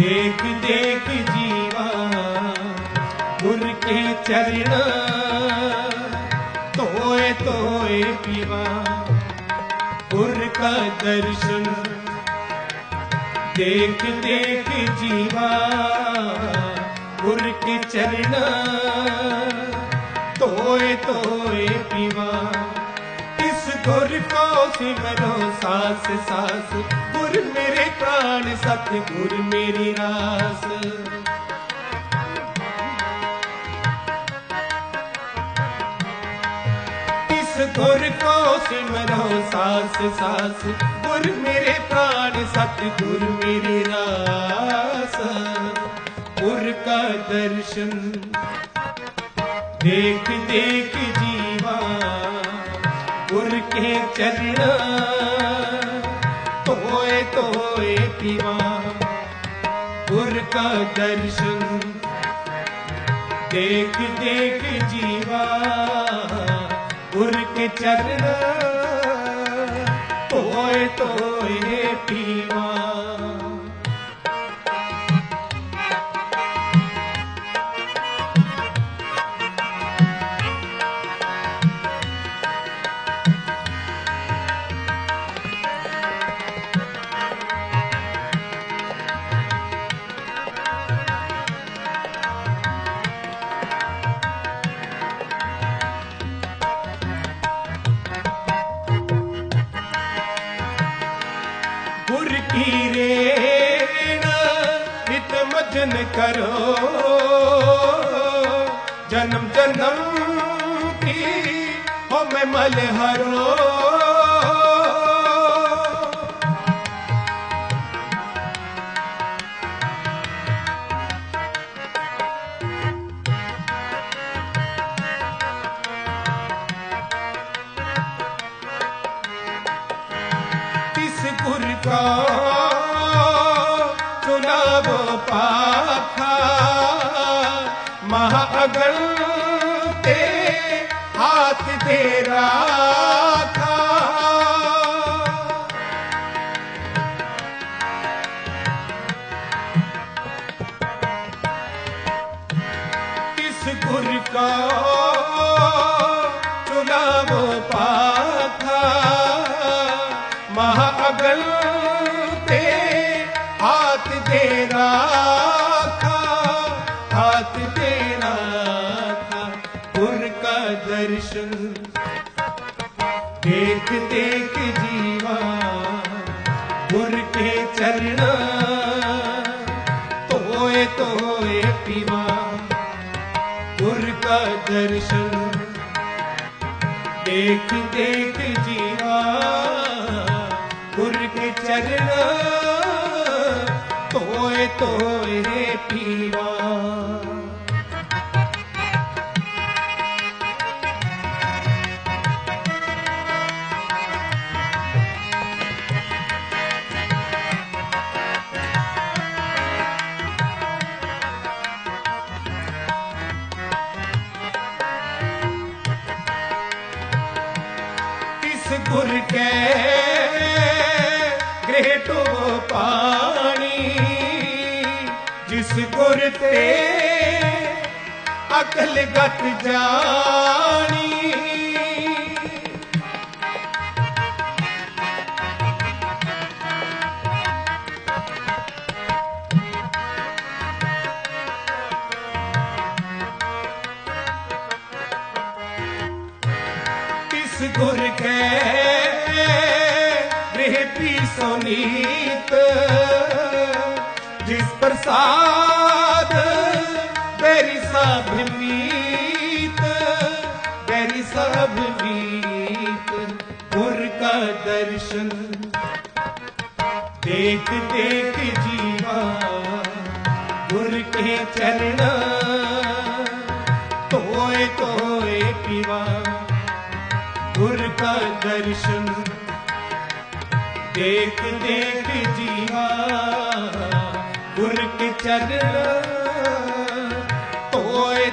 ਦੇਖ ਦੇਖ ਜੀਵਾ ਗੁਰ ਕੇ ਚਰਨ ਤੋਏ ਤੋਏ ਪੀਵਾ ਗੁਰ ਕਾ ਦਰਸ਼ਨ ਦੇਖ ਦੇਖ ਜੀਵਾ ਗੁਰ ਕੇ ਚਰਨ ਤੋਏ ਤੋਏ ਪੀਵਾ ਇਸ ਗੁਰ ਕੋ ਸਿਮਰੋ ਸਾਸ ਸਾਸ ਗੁਰ ਮੇਰੇ ਪ੍ਰਾਣ ਸਤ ਗੁਰ ਮੇਰੀ ਰਾਸ। ਇਸ ਗੁਰ ਕੋ ਸਿਮਰੋ ਸਾਸ ਸਾਸ, ਗੁਰ ਮੇਰੇ ਪ੍ਰਾਣ ਸਤ ਗੁਰ ਮੇਰੀ ਰਾਸ। ਗੁਰ ਕਾ ਦਰਸ਼ਨ ਦੇਖ ਦੇਖ ਜੀਵਾ, ਗੁਰ ਕੇ ਚਰਨ ਤੋਏ ਪੀਵਾ ਗੁਰ ਕਾ ਦਰਸ਼ਨ ਦੇਖ ਦੇਖ ਜੀਵਾ ਗੁਰ ਕੇ ਚਰਨ ਤੋਏ ਤੋਏ ਕੀ ਰੇਣ ਨਿਤ ਮਜਨ ਕਰੋ। ਜਨਮ ਜਨਮ ਕੀ ਹੋ ਮੈਂ ਮਲ ਹਰੋ। ਤਿਸ ਗੁਰ ਕਾ ਪਾਖਾ। ਮਹਾ ਅਗਲ ਤੇ ਹਾਥ ਦੇ ਰਾਖਾ ਕਿਸ ਗੁਰ ਕਾ ਚੁਨਾਵ ਪਾਖਾ। ਮਹਾ ਅਗਲ ਕੇ ਚਰਨ ਤੋਏ ਤੋਏ ਪੀਵਾ ਗੁਰ ਕਾ ਦਰਸ਼ਨ। ਦੇਖ ਦੇਖ ਗੁਰ ਤੇ ਅਕਲ ਗਤ ਜਾਣੀ। ਤਿਸ ਗੁਰ ਕੇ ਰਹਿ ਪੀ ਸੋਨੀਤ ਪ੍ਰਸਾਦ। ਤੇਰੀ ਸਭ ਮੀਤ ਤੇਰੀ ਸਭ ਮੀਤ, ਗੁਰ ਕਾ ਦਰਸ਼ਨ। ਦੇਖ ਦੇਖ ਜੀਵਾ, ਗੁਰ ਕੇ ਚਰਨਾ। ਤੋਏ ਤੋਏ ਪੀਵਾ, ਗੁਰ ਕਾ ਦਰਸ਼ਨ। ਦੇਖ ਦੇਖ ਜੀਵਾ ਗੁਰ ਕੀ ਚਰਨ ਧੋਏ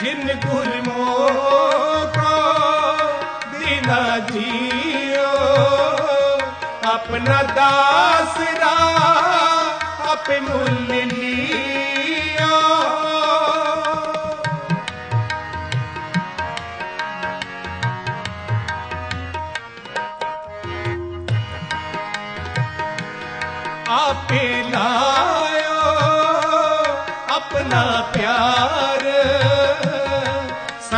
ਜਿਨ ਗੁਰਮੋਖਾ ਦਿਨਾ ਜੀਓ। ਆਪਣਾ ਦਾਸਰਾ ਆਪ ਮੁੱਲ ਲਿਓ ਆਪੇ ਲਾਇਓ ਆਪਣਾ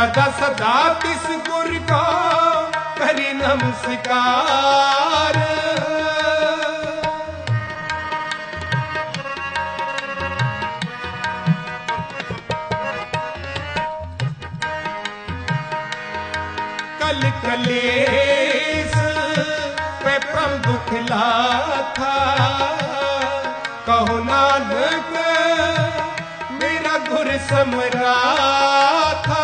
सदा सदा तिस गुर को करी नमस्कार कल कलेस पे प्रम दुख था कहो नानक मेरा गुर समरा था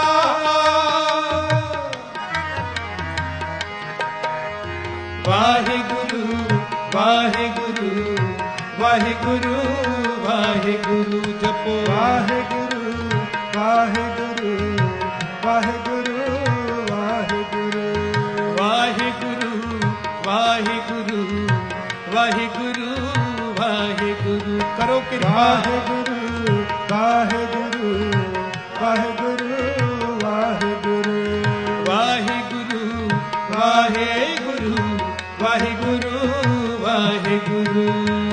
ਵਾਹਿਗੁਰੂ ਵਾਹਿਗੁਰੂ ਜਪੋ। ਵਾਹਿਗੁਰੂ ਵਾਹਿਗੁਰੂ ਵਾਹਿਗੁਰੂ ਵਾਹਿਗੁਰੂ। ਵਾਹਿਗੁਰੂ ਵਾਹਿਗੁਰੂ ਵਾਹਿਗੁਰੂ ਵਾਹਿਗੁਰੂ। ਕਰੋ ਕਿਰਪਾ। ਵਾਹਿਗੁਰੂ ਵਾਹਿਗੁਰੂ ਵਾਹਿਗੁਰੂ ਵਾਹਿਗੁਰੂ। ਵਾਹਿਗੁਰੂ ਵਾਹਿਗੁਰੂ ਵਾਹਿਗੁਰੂ ਵਾਹਿਗੁਰੂ।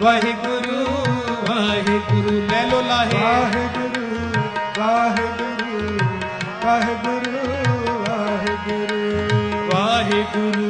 ਵਾਹਿਗੁਰੂ ਵਾਹਿਗੁਰੂ ਲੈ ਲੋ ਲਾਹੇ। ਵਾਹਿਗੁਰੂ ਵਾਹਿਗੁਰੂ ਵਾਹਿਗੁਰੂ ਵਾਹਿਗੁਰੂ। ਵਾਹਿਗੁਰੂ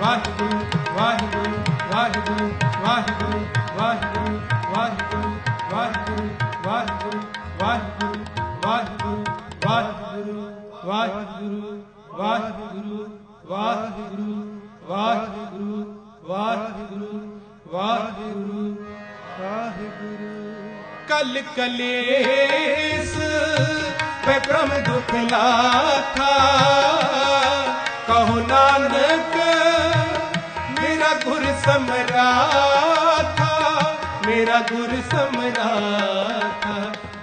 ਵਾਹਿਗੁਰੂ ਵਾਹਿਗੁਰੂ ਵਾਹਿਗੁਰੂ ਵਾਹਿਗੁਰੂ ਵਾਹਿਗੁਰੂ ਵਾਹਿਗੁਰੂ ਵਾਹਿਗੁਰੂ ਵਾਹਿਗੁਰੂ ਵਾਹਿਗੁਰੂ ਵਾਹਿਗੁਰੂ ਵਾਹਿਗੁਰੂ ਵਾਹਿਗੁਰੂ ਵਾਹਿਗੁਰੂ ਵਾਹਿਗੁਰੂ ਵਾਹਿਗੁਰੂ ਵਾਹਿਗੁਰੂ ਵਾਹਿਗੁਰੂ ਵਾਹਿਗੁਰੂ ਕਲ ਕਲੇਸ ਪੈ ਬ੍ਰਹਮ ਦੁਖ ਲਾਥਾ ਕਹੋ ਨਾਨਕ समरा था मेरा गुर समरा था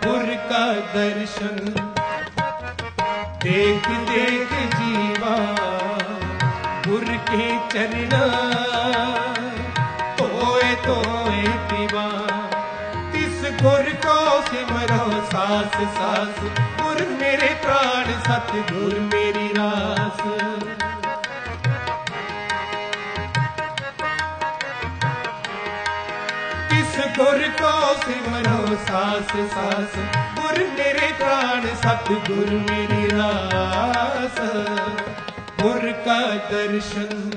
गुर का दर्शन देख देख जीवा गुर के चरणा तोए तोए पीवा तिस गुर को सिमरो सास सास गुर मेरे प्राण सतगुर मेरी ਸਿਮਰੋ ਸਾਸ ਸਾਸ ਗੁਰ ਮੇਰੇ ਪ੍ਰਾਣ ਸਤ ਗੁਰ ਮੇਰੀ ਰਾਸ। ਗੁਰ ਕਾ ਦਰਸ਼ਨ,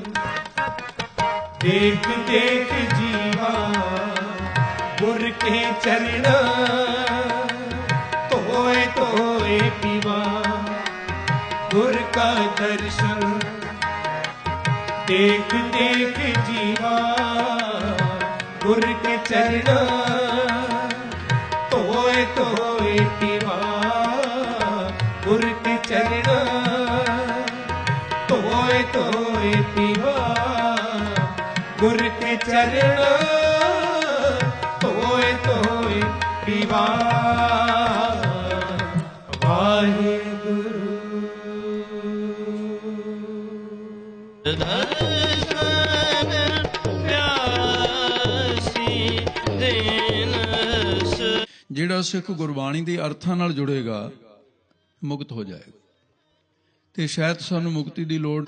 ਦੇਖ ਦੇਖ ਜੀਵਾ। ਗੁਰ ਕੇ ਚਰਣਾ ਤੋਏ ਤੋਏ ਪੀਵਾ। ਗੁਰ ਕਾ ਦਰਸ਼ਨ, ਦੇਖ ਦੇਖ ਜੀਵਾ। ਗੁਰ ਕੇ ਚਰਣਾ ਜਿਹੜਾ ਸਿੱਖ ਗੁਰਬਾਣੀ ਦੇ ਅਰਥਾਂ ਨਾਲ ਜੁੜੇਗਾ, ਮੁਕਤ ਹੋ ਜਾਏਗਾ। ਤੇ ਸ਼ਾਇਦ ਸਾਨੂੰ ਮੁਕਤੀ ਦੀ ਲੋੜ